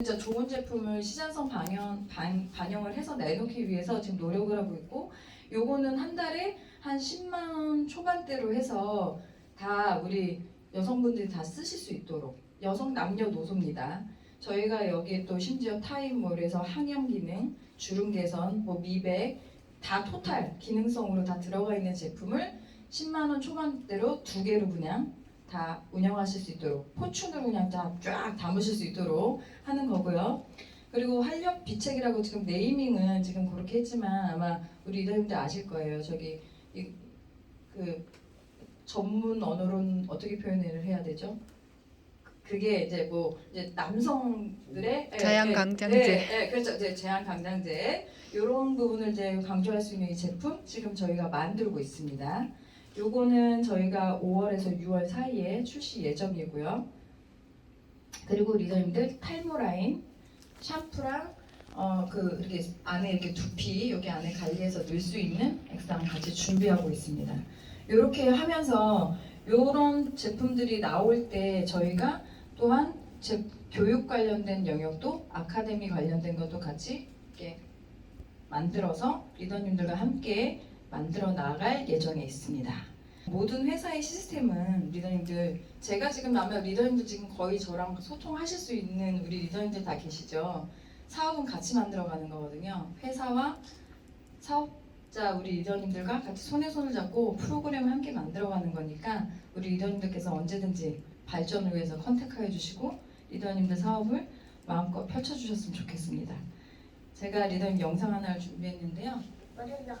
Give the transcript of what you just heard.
진짜 좋은 제품을 시장성 반영, 반, 반영을 해서 내놓기 위해서 지금 노력을 하고 있고 요거는 한 달에 한 10만 원 초반대로 해서 다 우리 여성분들이 다 쓰실 수 있도록 여성 남녀노소입니다. 저희가 여기에 또 심지어 타임몰에서 항염 기능, 주름 개선, 뭐 미백 다 토탈 기능성으로 다 들어가 있는 제품을 10만 원 초반대로 두 개로 그냥 다 운영하실 수 있도록 포춘으로 그냥 다쫙 담으실 수 있도록 하는 거고요. 그리고 활력 비책이라고 지금 네이밍은 지금 그렇게 했지만 아마 우리 리더님들 아실 거예요. 저기 이, 그 전문 언어로는 어떻게 표현을 해야 되죠? 그게 이제 뭐 이제 남성들의 예, 자양 예, 강장제. 예, 예, 그렇죠. 이제 제한 강장제 이런 부분을 이제 강조할 수 있는 이 제품 지금 저희가 만들고 있습니다. 요거는 저희가 5월에서 6월 사이에 출시 예정이고요. 그리고 리더님들 탈모 라인 샴푸랑 어 그 이렇게 안에 이렇게 두피 여기 안에 관리해서 넣을 수 있는 액상 같이 준비하고 있습니다. 이렇게 하면서 이런 제품들이 나올 때 저희가 또한 제 교육 관련된 영역도 아카데미 관련된 것도 같이 이렇게 만들어서 리더님들과 함께 만들어 나갈 예정에 있습니다. 모든 회사의 시스템은 리더님들 제가 지금 아마 리더님들 지금 거의 저랑 소통하실 수 있는 우리 리더님들 다 계시죠. 사업은 같이 만들어가는 거거든요. 회사와 사업자 우리 리더님들과 같이 손에 손을 잡고 프로그램을 함께 만들어가는 거니까 우리 리더님들께서 언제든지 발전을 위해서 컨택하여 주시고 리더님들 사업을 마음껏 펼쳐주셨으면 좋겠습니다. 제가 리더님 영상 하나를 준비했는데요.